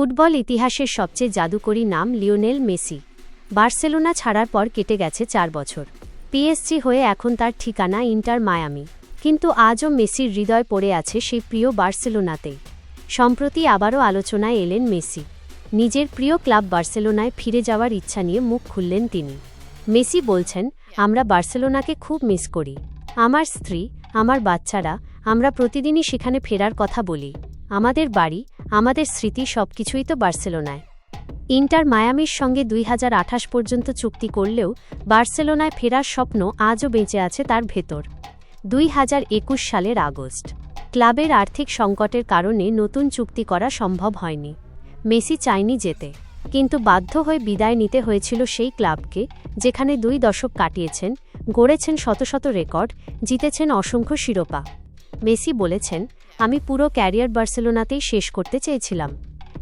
Football ইতিহাসের সবচেয়ে জাদুকরী নাম লিওনেল মেসি। বার্সেলোনা ছাড়ার পর কেটে গেছে চার বছর। পিএসজি হয়ে এখন তার ঠিকানা ইন্টার মায়ামি। কিন্তু আজও মেসির হৃদয় পড়ে আছে সেই প্রিয় বার্সেলোনাতেই। সম্প্রতি আবারও আলোচনায় এলেন মেসি। নিজের প্রিয় ক্লাব বার্সেলোনায় ফিরে যাওয়ার ইচ্ছা নিয়ে মুখ খুললেন তিনি। মেসি বলছেন, আমরা বার্সেলোনাকে খুব মিস করি। আমার স্ত্রী, আমার বাচ্চারা, আমরা প্রতিদিনই সেখানে ফেরার কথা বলি। আমাদের বাড়ি আমাদের স্মৃতি সবকিছুই তো বার্সেলোনায়। ইন্টার মায়ামির সঙ্গে দুই হাজার আঠাশ পর্যন্ত চুক্তি করলেও বার্সেলোনায় ফেরার স্বপ্ন আজও বেঁচে আছে তার ভেতর। দুই হাজার একুশ সালের আগস্ট। ক্লাবের আর্থিক সংকটের কারণে নতুন চুক্তি করা সম্ভব হয়নি। মেসি চায়নি যেতে। কিন্তু বাধ্য হয়ে বিদায় নিতে হয়েছিল সেই ক্লাবকে, যেখানে দুই দশক কাটিয়েছেন, গড়েছেন শত শত রেকর্ড, জিতেছেন অসংখ্য শিরোপা। মেসি বলেছেন, আমি পুরো ক্যারিয়ার বার্সেলোনাতেই শেষ করতে চেয়েছিলাম।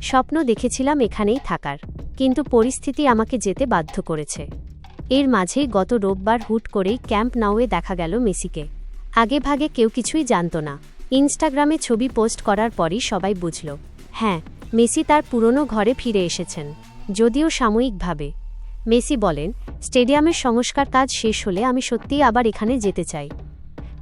স্বপ্ন দেখেছিলাম এখানেই থাকার, কিন্তু পরিস্থিতি আমাকে যেতে বাধ্য করেছে। এর মাঝেই গত রোববার হুট করেই ক্যাম্প নাওয়ে দেখা গেল মেসিকে। আগে ভাগে কেউ কিছুই জানত না। ইনস্টাগ্রামে ছবি পোস্ট করার পরই সবাই বুঝল হ্যাঁ মেসি তার পুরনো ঘরে ফিরে এসেছেন, যদিও সাময়িকভাবে। মেসি বলেন, স্টেডিয়ামের সংস্কার কাজ শেষ হলে আমি সত্যিই আবার এখানে যেতে চাই।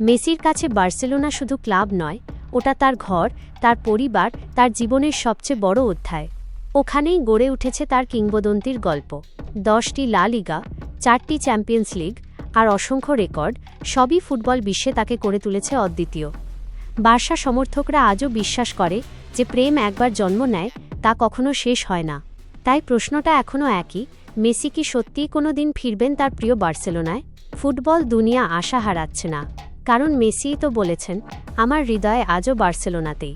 মেসির কাছে বার্সেলোনা শুধু ক্লাব নয়, ওটা তার ঘর, তার পরিবার, তার জীবনের সবচেয়ে বড় অধ্যায়। ওখানেই গড়ে উঠেছে তার কিংবদন্তির গল্প। দশটি লা লিগা, চারটি চ্যাম্পিয়ন্স লিগ আর অসংখ্য রেকর্ড, সবই ফুটবল বিশ্বে তাকে করে তুলেছে অদ্বিতীয়। বার্সা সমর্থকরা আজও বিশ্বাস করে যে প্রেম একবার জন্ম নেয়, তা কখনো শেষ হয় না। তাই প্রশ্নটা এখনও একই, মেসি কি সত্যিই কোনো দিন ফিরবেন তার প্রিয় বার্সেলোনায়? ফুটবল দুনিয়া আশা হারাচ্ছে না। কারণ মেসিই তো বলেছেন আমার হৃদয় আজও বার্সেলোনাতেই।